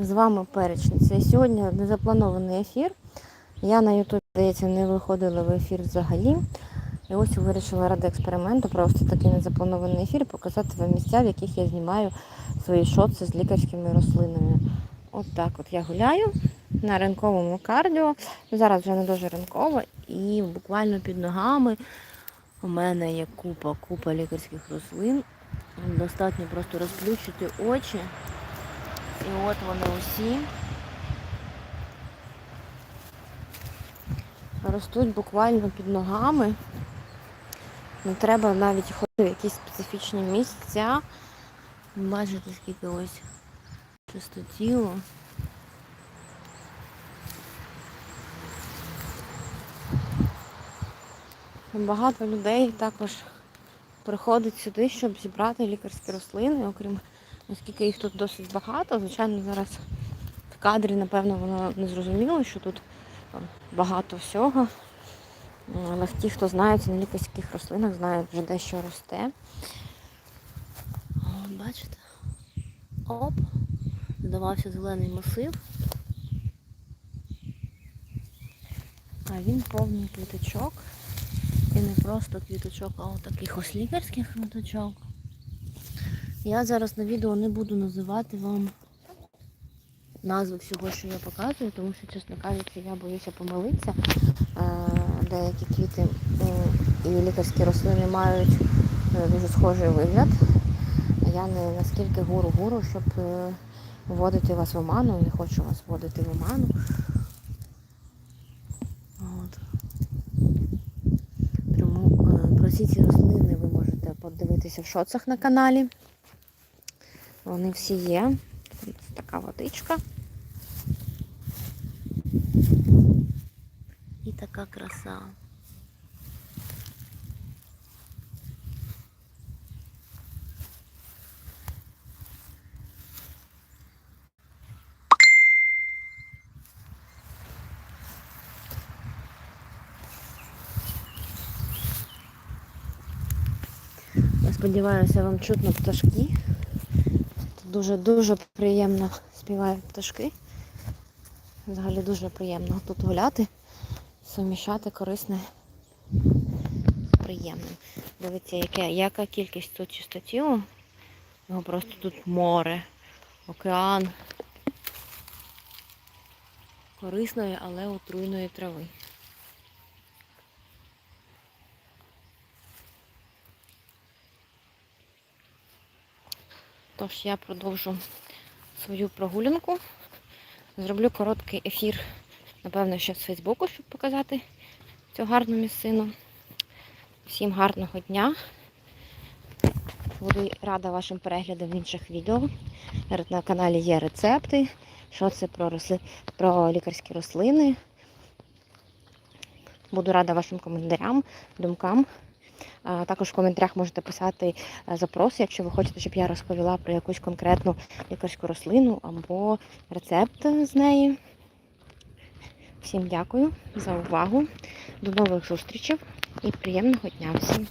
З вами перечниця. Сьогодні незапланований ефір. Я на YouTube, здається, не виходила в ефір взагалі. І ось вирішила ради експерименту провести такий незапланований ефір, показати вам місця, в яких я знімаю свої шоци з лікарськими рослинами. От так от я гуляю на ранковому кардіо. Зараз вже не дуже ранково, і буквально під ногами у мене є купа, купа лікарських рослин. Достатньо просто розплющити очі. І от вони усі ростуть буквально під ногами. Не треба навіть ходити в якісь специфічні місця. Бачите, скільки ось чистотіло. Багато людей також приходить сюди, щоб зібрати лікарські рослини, окрім оскільки їх тут досить багато. Звичайно, зараз в кадрі, напевно, воно не зрозуміло, що тут багато всього. Але ті, хто знається на лікарських рослинах, знають вже де що росте. Бачите? Оп! Здавався зелений масив. А він повний квіточок. І не просто квіточок, а от таких ось лікарських квіточок. Я зараз на відео не буду називати вам назви всього, що я показую, тому що, чесно кажучи, я боюся помилитися. Е, Деякі квіти і лікарські рослини мають е, дуже схожий вигляд. Я не наскільки гуру-гуру, щоб е, вводити вас в оману, не хочу вас вводити в оману. От. Тому е, про всі ці рослини ви можете подивитися в шоцах на каналі. Вони всі є. Ось така водичка. І така краса. Я сподіваюся, вам чутно пташки. Дуже-дуже приємно співають пташки. Взагалі дуже приємно тут гуляти, суміщати корисне з приємним. Дивіться, яке, яка кількість тут чистотілу. Його просто тут море, океан корисної, але отруйної трави. Тож я продовжу свою прогулянку. Зроблю короткий ефір, напевно, ще з Фейсбуку, щоб показати цю гарну місцину. Всім гарного дня. Буду рада вашим переглядам інших відео. На каналі є рецепти, що це про, росли... про лікарські рослини. Буду рада вашим коментарям, думкам. Також в коментарях можете писати е, запроси, якщо ви хочете, щоб я розповіла про якусь конкретну лікарську рослину або рецепт з неї. Всім дякую за увагу. До нових зустрічей і приємного дня всім!